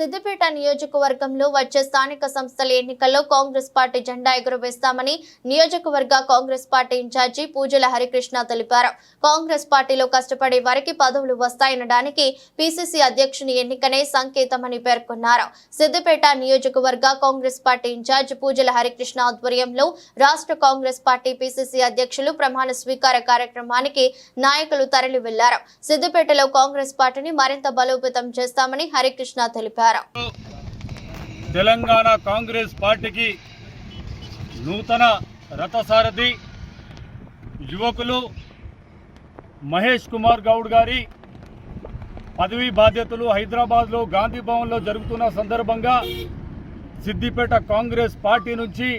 సిద్దిపేట నియోజకవర్గంలో వచ్చే స్థానిక సంస్థల ఎన్నికల్లో కాంగ్రెస్ పార్టీ జెండా ఎగురవేస్తామని నియోజకవర్గ కాంగ్రెస్ పార్టీ ఇన్ఛార్జి పూజల హరికృష్ణ తెలిపారు. కాంగ్రెస్ పార్టీలో కష్టపడే వారికి పదవులు వస్తాయనడానికి పిసిసి అధ్యక్షుని ఎన్నికనే సంకేతమని పేర్కొన్నారు. సిద్దిపేట నియోజకవర్గ కాంగ్రెస్ పార్టీ ఇన్ఛార్జ్ పూజల హరికృష్ణ ఆధ్వర్యంలో రాష్ట్ర కాంగ్రెస్ పార్టీ పిసిసి అధ్యక్షులు ప్రమాణ స్వీకార కార్యక్రమానికి నాయకులు తరలి వెళ్ళారు సిద్దిపేటలో కాంగ్రెస్ పార్టీని మరింత బలోపేతం చేస్తామని హరికృష్ణ తెలిపారు. తెలంగాణ కాంగ్రెస్ పార్టీకి నూతన రథసారథి యువకులు మహేష్ కుమార్ గౌడ్ గారి పదవీ బాధ్యతలు హైదరాబాద్లో గాంధీ భవన్లో జరుగుతున్న సందర్భంగా సిద్దిపేట కాంగ్రెస్ పార్టీ నుంచి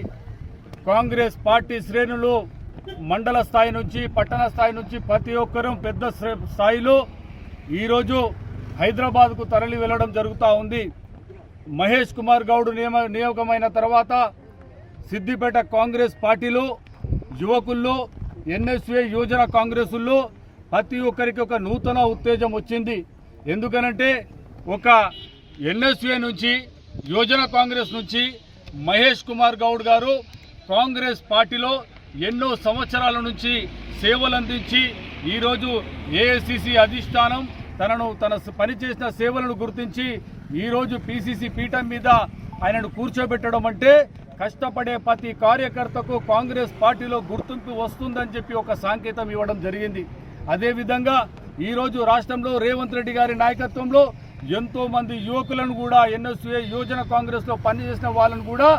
కాంగ్రెస్ పార్టీ శ్రేణులు మండల స్థాయి నుంచి పట్టణ స్థాయి నుంచి ప్రతి ఒక్కరూ పెద్ద స్థాయిలో ఈరోజు హైదరాబాద్కు తరలి వెళ్ళడం జరుగుతూ ఉంది. మహేష్ కుమార్ గౌడ్ నియమ నియోగమైన తర్వాత సిద్దిపేట కాంగ్రెస్ పార్టీలో యువకుల్లో ఎన్ఎస్ఏ యువజన కాంగ్రెసుల్లో ప్రతి ఒక్కరికి ఒక నూతన ఉత్తేజం వచ్చింది. ఎందుకనంటే ఒక ఎన్ఎస్ఏ నుంచి యువజన కాంగ్రెస్ నుంచి మహేష్ కుమార్ గౌడ్ గారు కాంగ్రెస్ పార్టీలో ఎన్నో సంవత్సరాల నుంచి సేవలు అందించి ఈరోజు ఏఐసిసి అధిష్టానం తనను తన పనిచేసిన సేవలను గుర్తించి ఈరోజు పీసీసీ పీఠం మీద ఆయనను కూర్చోబెట్టడం అంటే కష్టపడే ప్రతి కార్యకర్తకు కాంగ్రెస్ పార్టీలో గుర్తింపు వస్తుందని చెప్పి ఒక సాంకేతం ఇవ్వడం జరిగింది. అదేవిధంగా ఈరోజు రాష్ట్రంలో రేవంత్ రెడ్డి గారి నాయకత్వంలో ఎంతో మంది యువకులను కూడా ఎన్ఎస్ఏ యువజన కాంగ్రెస్లో పనిచేసిన వాళ్ళను కూడా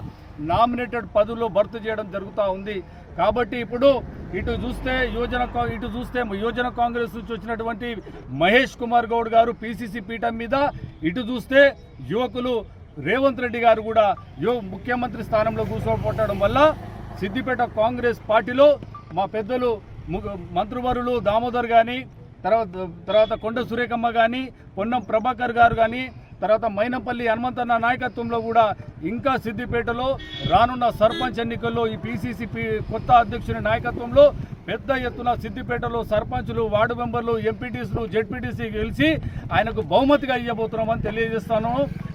నామినేటెడ్ పదవుల్లో భర్తీ చేయడం జరుగుతూ ఉంది. కాబట్టి ఇప్పుడు ఇటు చూస్తే యువజన కా- ఇటు చూస్తే యువజన కాంగ్రెస్ నుంచి వచ్చినటువంటి మహేష్ కుమార్ గౌడ్ గారు పిసిసి పీఠం మీద ఇటు చూస్తే యువకులు రేవంత్ రెడ్డి గారు కూడా యువ ముఖ్యమంత్రి స్థానంలో కూర్చోబట్టడం వల్ల సిద్దిపేట కాంగ్రెస్ పార్టీలో మా పెద్దలు మంత్రివరులు దామోదర్ కానీ తర్వాత తర్వాత కొండ సురేఖమ్మ కానీ పొన్నం ప్రభాకర్ గారు కానీ తర్వాత మైనంపల్లి హనుమంతన్న నాయకత్వంలో కూడా ఇంకా సిద్దిపేటలో రానున్న సర్పంచ్ ఎన్నికల్లో ఈ పిసిసి కొత్త అధ్యక్షుని నాయకత్వంలో పెద్ద ఎత్తున సిద్దిపేటలో సర్పంచులు వార్డు మెంబర్లు ఎంపీటీసీలు జెడ్పీటీసీ గెలిచి ఆయనకు బహుమతిగా ఇవ్వబోతున్నామని తెలియజేస్తాను.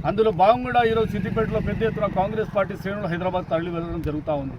అందులో భాగంగా ఈరోజు సిద్దిపేటలో పెద్ద ఎత్తున కాంగ్రెస్ పార్టీ శ్రేణులు హైదరాబాద్ తరలి వెళ్ళడం జరుగుతూ ఉంది.